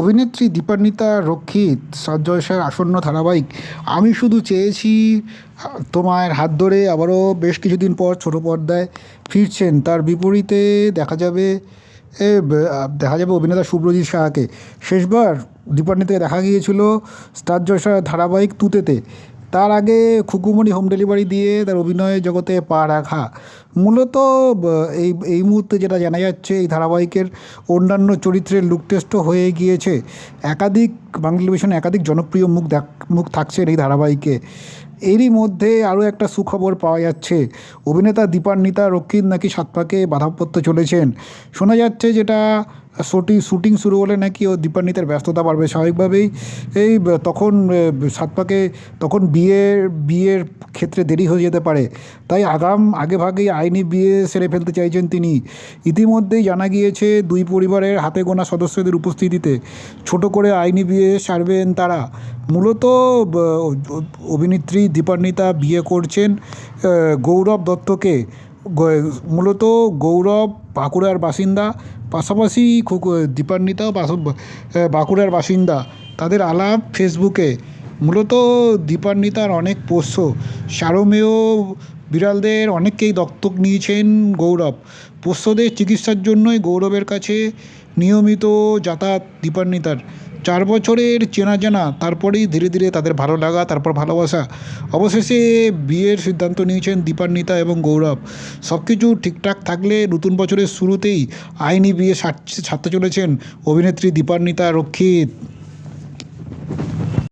অভিনেত্রী দীপান্বিতা রক্ষিত সাজ্জয়সার আসন্ন ধারাবাহিক, আমি শুধু চেয়েছি, তোমার হাত ধরে আবারও বেশ কিছুদিন পর ছোটো পর্দায় ফিরছেন। তার বিপরীতে দেখা যাবে, এ দেখা যাবে অভিনেতা শুভ্রজিৎ শাহকে শেষবার দীপান্বিতাকে দেখা গিয়েছিল স্টার জয়সার ধারাবাহিক তুতেতে। তার আগে খুকুমণি হোম ডেলিভারি দিয়ে তার অভিনয় জগতে পা রাখা। মূলত এই এই মুহূর্তে যেটা জানা যাচ্ছে, এই ধারাবাহিকের অন্যান্য চরিত্রের লুক টেস্টও হয়ে গিয়েছে। একাধিক বাংলা টেলিভিশনে একাধিক জনপ্রিয় মুখ দেখ, মুখ থাকছেন এই ধারাবাহিকে। এরই মধ্যে আরও একটা সুখবর পাওয়া যাচ্ছে। অভিনেতা দীপান্বিতা রক্ষিত নাকি সাত পাকে চলেছেন? শোনা যাচ্ছে যেটা শুটিং শুটিং শুরু হলে নাকি ও দীপান্বিতার ব্যস্ততা বাড়বে স্বাভাবিকভাবেই। এই তখন সাতপাকে তখন বিয়ের বিয়ের ক্ষেত্রে দেরি হয়ে যেতে পারে। তাই আগাম আগে ভাগেই আইনি বিয়ে সেরে ফেলতে চাইছেন তিনি। ইতিমধ্যেই জানা গিয়েছে দুই পরিবারের হাতে গোনা সদস্যদের উপস্থিতিতে ছোট করে আইনি বিয়ে সারবেন তারা। মূলত অভিনেত্রী দীপান্বিতা বিয়ে করছেন গৌরব দত্তকে। মূলত গৌরব বাঁকুড়ার বাসিন্দা, পাশাপাশি দীপান্বিতাও বাঁকুড়ার বাসিন্দা। তাদের আলাপ ফেসবুকে। মূলত দীপান্বিতার অনেক পোষ্য। সারমেয় বিড়ালদের অনেককেই দত্তক নিয়েছেন গৌরব। পোষ্যদের চিকিৎসার জন্যই গৌরবের কাছে নিয়মিত যাতায়াত দীপান্বিতার। চার বছরের চেনা জানা, তারপরেই ধীরে ধীরে তাদের ভালো লাগা, তারপর ভালোবাসা। অবশেষে বিয়ের সিদ্ধান্ত নিয়েছেন দীপান্বিতা এবং গৌরব। সব কিছু ঠিকঠাক থাকলে নতুন বছরের শুরুতেই আইনি বিয়ে সারতে চলেছেন অভিনেত্রী দীপান্বিতা রক্ষিত।